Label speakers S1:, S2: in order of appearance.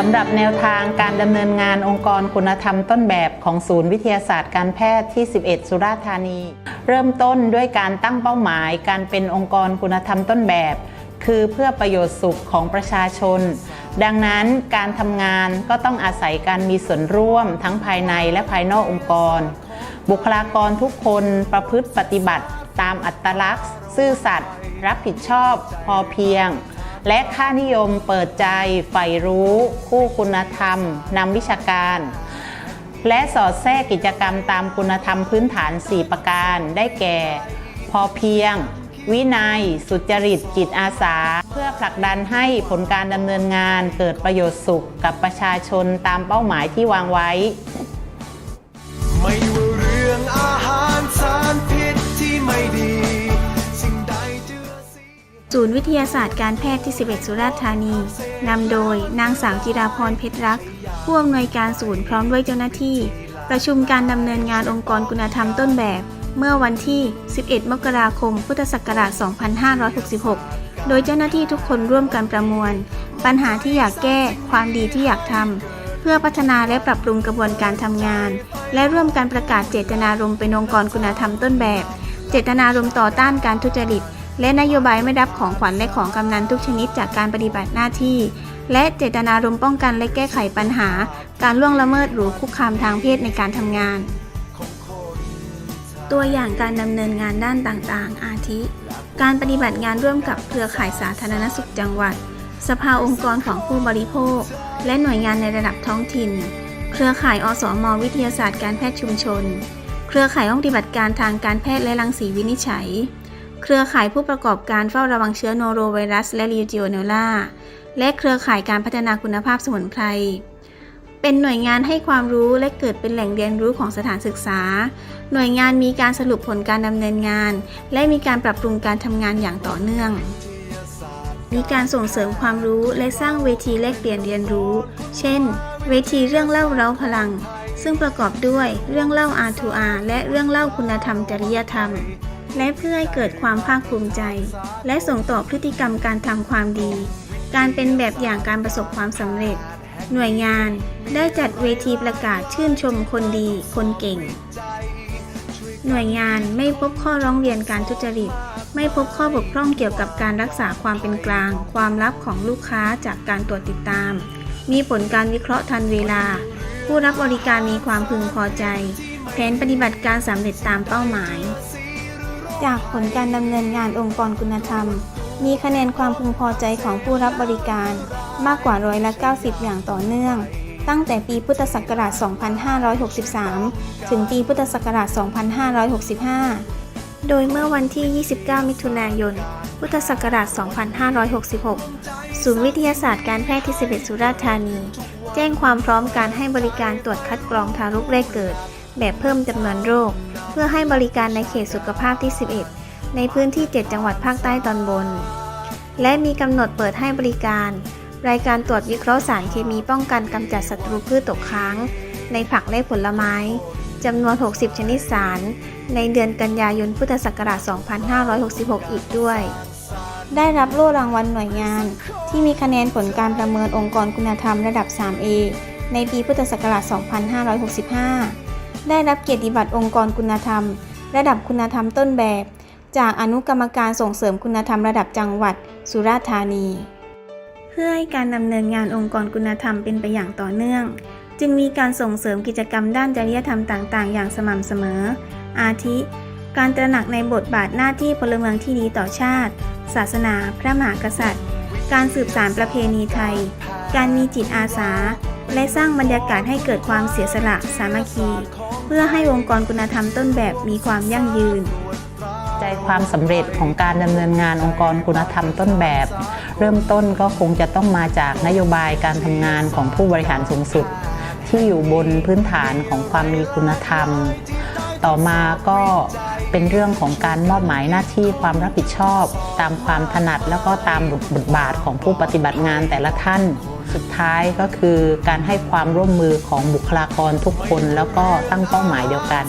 S1: สำหรับแนวทางการดำเนินงานองค์กรคุณธรรมต้นแบบของศูนย์วิทยาศาสตร์การแพทย์ที่ 11 สุราษฎร์ธานี เริ่มต้นด้วยการตั้งเป้าหมาย การเป็นองค์กรคุณธรรมต้นแบบ คือเพื่อประโยชน์สุขของประชาชน ดังนั้นการทำงานก็ต้องอาศัยการมีส่วนร่วมทั้งภายในและภายนอกองค์กร บุคลากรทุกคนประพฤติปฏิบัติ ตามอัตลักษณ์ ซื่อสัตย์รับผิดชอบ พอเพียง และค่านิยมเปิดใจใฝ่รู้ คู่คุณธรรมนำวิชาการ และสอดแทรกกิจกรรมตามคุณธรรมพื้นฐาน 4 ประการ ได้แก่ พอเพียง วินัย สุจริต จิตอาสา เพื่อผลักดันให้ผลการดำเนินงานเกิดประโยชน์สุขกับประชาชนตามเป้าหมายที่วางไว้
S2: ศูนย์วิทยาศาสตร์การแพทย์ที่ 11 สุราษฎร์ธานี นำโดยนางสาวจิราพรเพชรรัก ผู้อำนวยการศูนย์พร้อมด้วยเจ้าหน้าที่ ประชุมการดำเนินงานองค์กรคุณธรรมต้นแบบ เมื่อวันที่ 11 มกราคม พุทธศักราช 2566 โดยเจ้าหน้าที่ทุกคนร่วมกันประมวล ปัญหาที่อยากแก้ ความดีที่อยากทำ เพื่อพัฒนาและปรับปรุงกระบวนการทำงาน และร่วมกันประกาศเจตนารมณ์เป็นองค์กรคุณธรรมต้นแบบ เจตนารมณ์ต่อต้านการทุจริต และนโยบายไม่รับของขวัญและของกำนันทุกชนิดจากการปฏิบัติหน้าที่ และเจตนารมณ์ป้องกันและแก้ไขปัญหา การล่วงละเมิดหรือคุกคามทางเพศในการทำงาน ตัวอย่างการดำเนินงานด้านต่างๆ อาทิ การปฏิบัติงานร่วมกับเครือข่ายสาธารณสุขจังหวัด สภาองค์กรของผู้บริโภค และหน่วยงานในระดับท้องถิ่น เครือข่ายอสมวิทยาศาสตร์การแพทย์ชุมชน เครือข่ายห้องปฏิบัติการทางการแพทย์และรังสีวินิจฉัย เครือข่ายผู้ประกอบการเฝ้าระวังเชื้อโนโรไวรัส และลิวจิโอเนล่า และเครือข่ายการพัฒนาคุณภาพสมุนไพร เป็นหน่วยงานให้ความรู้และเกิดเป็นแหล่งเรียนรู้ของสถานศึกษา หน่วยงานมีการสรุปผลการดำเนินงาน และมีการปรับปรุงการทำงานอย่างต่อเนื่อง มีการส่งเสริมความรู้และสร้างเวทีแลกเปลี่ยนเรียนรู้ เช่น เวทีเรื่องเล่าเร้าพลัง ซึ่งประกอบด้วยเรื่องเล่า R2R และเรื่องเล่าคุณธรรมจริยธรรม และเพื่อให้เกิดความภาคภูมิใจ และส่งต่อพฤติกรรมการทำความดี การเป็นแบบอย่างการประสบความสำเร็จ หน่วยงานได้จัดเวทีประกาศชื่นชมคนดีคนเก่ง หน่วยงานไม่พบข้อร้องเรียนการทุจริต ไม่พบข้อบกพร่องเกี่ยวกับการรักษาความเป็นกลาง ความลับของลูกค้าจากการตรวจติดตาม มีผลการวิเคราะห์ทันเวลา ผู้รับบริการมีความพึงพอใจ แผนปฏิบัติการสำเร็จตามเป้าหมาย จากผลการดำเนินงานองค์กรคุณธรรม มีคะแนนความพึงพอใจของผู้รับบริการมากกว่าร้อยละ 90 อย่างต่อเนื่อง ตั้งแต่ปีพุทธศักราช 2563 ถึงปีพุทธศักราช 2565 โดยเมื่อวันที่ 29 มิถุนายน พุทธศักราช 2566 ศูนย์วิทยาศาสตร์การแพทย์ที่11สุราษฎร์ธานี แจ้งความพร้อมการให้บริการตรวจคัดกรองทารกแรกเกิด แบบเพิ่มจำนวนโรค พื่อให้บริการในเขตสุขภาพที่ 11 ในพื้นที่ 7 จังหวัดภาคใต้ตอนบน และมีกำหนดเปิดให้บริการ รายการตรวจวิเคราะห์สารเคมีป้องกันกำจัดศัตรูพืชตกค้าง ในผักและผลไม้จำนวน 60 ชนิดสาร ในเดือนกันยายนพุทธศักราช 2566 อีกด้วย ได้รับโล่รางวัลหน่วยงาน ที่มีคะแนนผลการประเมินองค์กรคุณธรรมระดับ 3A ในปีพุทธศักราช 2565 ได้รับเกียรติบัตรองค์กรคุณธรรม ระดับคุณธรรมต้นแบบ จากอนุกรรมการส่งเสริมคุณธรรมระดับจังหวัด สุราษฎร์ธานี เพื่อให้การดำเนินงานองค์กรคุณธรรมเป็นไปอย่างต่อเนื่อง จึงมีการส่งเสริมกิจกรรมด้านจริยธรรมต่างๆ อย่างสม่ำเสมอ อาทิ การตระหนักในบทบาทหน้าที่พลเมืองที่ดีต่อชาติ ศาสนา พระมหากษัตริย์ การสืบสานประเพณีไทย การมีจิตอาสาและสร้างบรรยากาศให้เกิดความเสียสละสามัคคี เพื่อให้องค์กรคุณธรรมต้นแบบมีความยั่งยืน
S1: ใจความสำเร็จของการดำเนินงานองค์กรคุณธรรมต้นแบบ เริ่มต้นก็คงจะต้องมาจากนโยบายการทำงานของผู้บริหารสูงสุด ที่อยู่บนพื้นฐานของความมีคุณธรรม ต่อมาก็เป็นเรื่องของการมอบหมายหน้าที่ความรับผิดชอบ ตามความถนัดแล้วก็ตามบทบาทของผู้ปฏิบัติงานแต่ละท่าน สุดท้ายก็คือการให้ความร่วมมือของบุคลากรทุกคน แล้วก็ตั้งเป้าหมายเดียวกัน